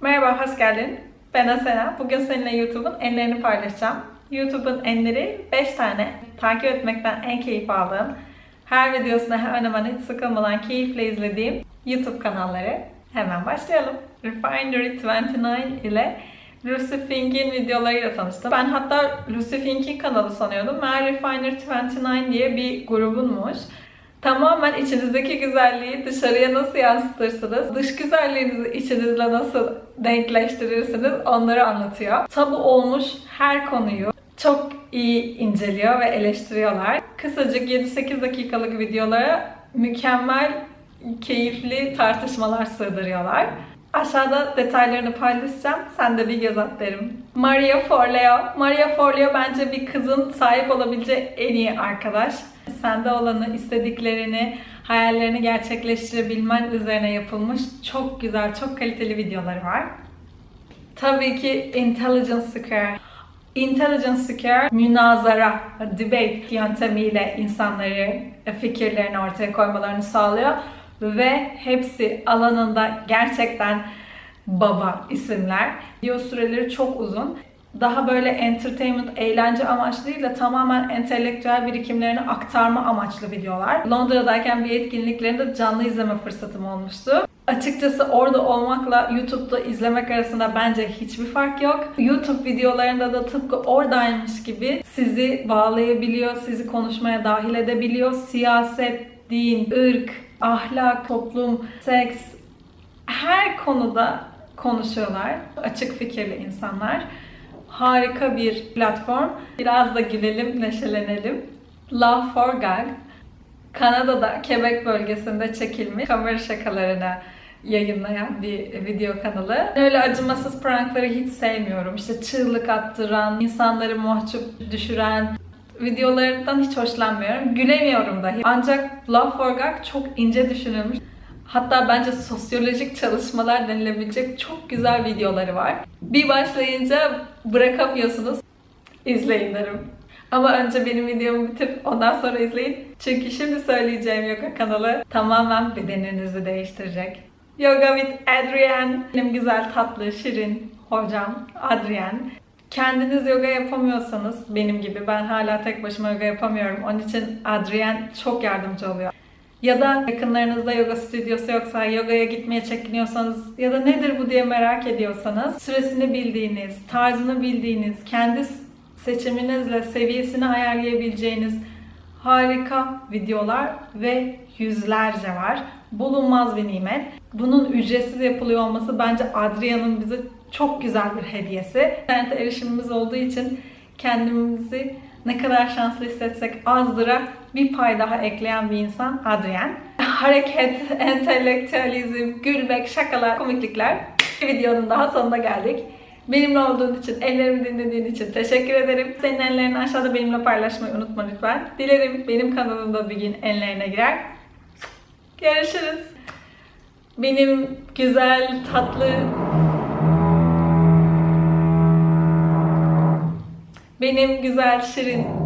Merhaba, hoş geldin. Ben Asena. Bugün seninle YouTube'un enlerini paylaşacağım. YouTube'un enleri 5 tane. Takip etmekten en keyif aldığım, her videosunu hemen hemen hiç sıkılmadan keyifle izlediğim YouTube kanalları. Hemen başlayalım. Refinery 29 ile Lucy Fink'in videolarıyla tanıştım. Ben hatta Lucy Fink'in kanalı sanıyordum. Meğer Refinery 29 diye bir grubunmuş. Tamamen içinizdeki güzelliği dışarıya nasıl yansıtırsınız, dış güzelliğinizi içinizle nasıl denkleştirirsiniz onları anlatıyor. Tabu olmuş her konuyu çok iyi inceliyor ve eleştiriyorlar. Kısacık 7-8 dakikalık videolara mükemmel, keyifli tartışmalar sığdırıyorlar. Aşağıda detaylarını paylaşacağım. Sen de bir göz at derim. Maria Forleo. Maria Forleo bence bir kızın sahip olabileceği en iyi arkadaş. Sende olanı, istediklerini, hayallerini gerçekleştirebilmen üzerine yapılmış çok güzel, çok kaliteli videoları var. Tabii ki Intelligence Square. Intelligence Square münazara, debate yöntemiyle insanları fikirlerini ortaya koymalarını sağlıyor ve hepsi alanında gerçekten baba isimler. Video süreleri çok uzun. Daha böyle entertainment, eğlence amaçlı değil de tamamen entelektüel birikimlerini aktarma amaçlı videolar. Londra'dayken bir etkinliklerinde canlı izleme fırsatım olmuştu. Açıkçası orada olmakla YouTube'da izlemek arasında bence hiçbir fark yok. YouTube videolarında da tıpkı oradaymış gibi sizi bağlayabiliyor, sizi konuşmaya dahil edebiliyor. Siyaset, din, ırk, ahlak, toplum, seks her konuda konuşuyorlar. Açık fikirli insanlar. Harika bir platform. Biraz da gülelim, neşelenelim. Love for Gag. Kanada'da Quebec bölgesinde çekilmiş kamera şakalarını yayınlayan bir video kanalı. Öyle acımasız prankları hiç sevmiyorum. İşte çığlık attıran, insanları mahcup düşüren videolarından hiç hoşlanmıyorum. Gülemiyorum dahi. Ancak Love for Gag çok ince düşünülmüş. Hatta bence sosyolojik çalışmalar denilebilecek çok güzel videoları var. Bir başlayınca bırakamıyorsunuz. İzleyin derim. Ama önce benim videomu bitirip ondan sonra izleyin. Çünkü şimdi söyleyeceğim yoga kanalı tamamen bedeninizi değiştirecek. Yoga with Adrienne. Benim güzel, tatlı, şirin hocam Adrienne. Kendiniz yoga yapamıyorsanız benim gibi ben hala tek başıma yoga yapamıyorum. Onun için Adrienne çok yardımcı oluyor. Ya da yakınlarınızda yoga stüdyosu yoksa, yogaya gitmeye çekiniyorsanız ya da nedir bu diye merak ediyorsanız süresini bildiğiniz, tarzını bildiğiniz, kendi seçiminizle seviyesini ayarlayabileceğiniz harika videolar ve yüzlerce var. Bulunmaz bir nimet. Bunun ücretsiz yapılıyor olması bence Adria'nın bize çok güzel bir hediyesi. İnternete erişimimiz olduğu için kendimizi ne kadar şanslı hissetsek azdıra bir pay daha ekleyen bir insan Adrian. Hareket, entelektüelizm, gülmek, şakalar, komiklikler. Bir videonun daha sonuna geldik. Benimle olduğun için, ellerimi dinlediğin için teşekkür ederim. Senin enlerini aşağıda benimle paylaşmayı unutma lütfen. Dilerim benim kanalımda bir gün enlerine girer. Görüşürüz. Benim güzel, tatlı, benim güzel, şirin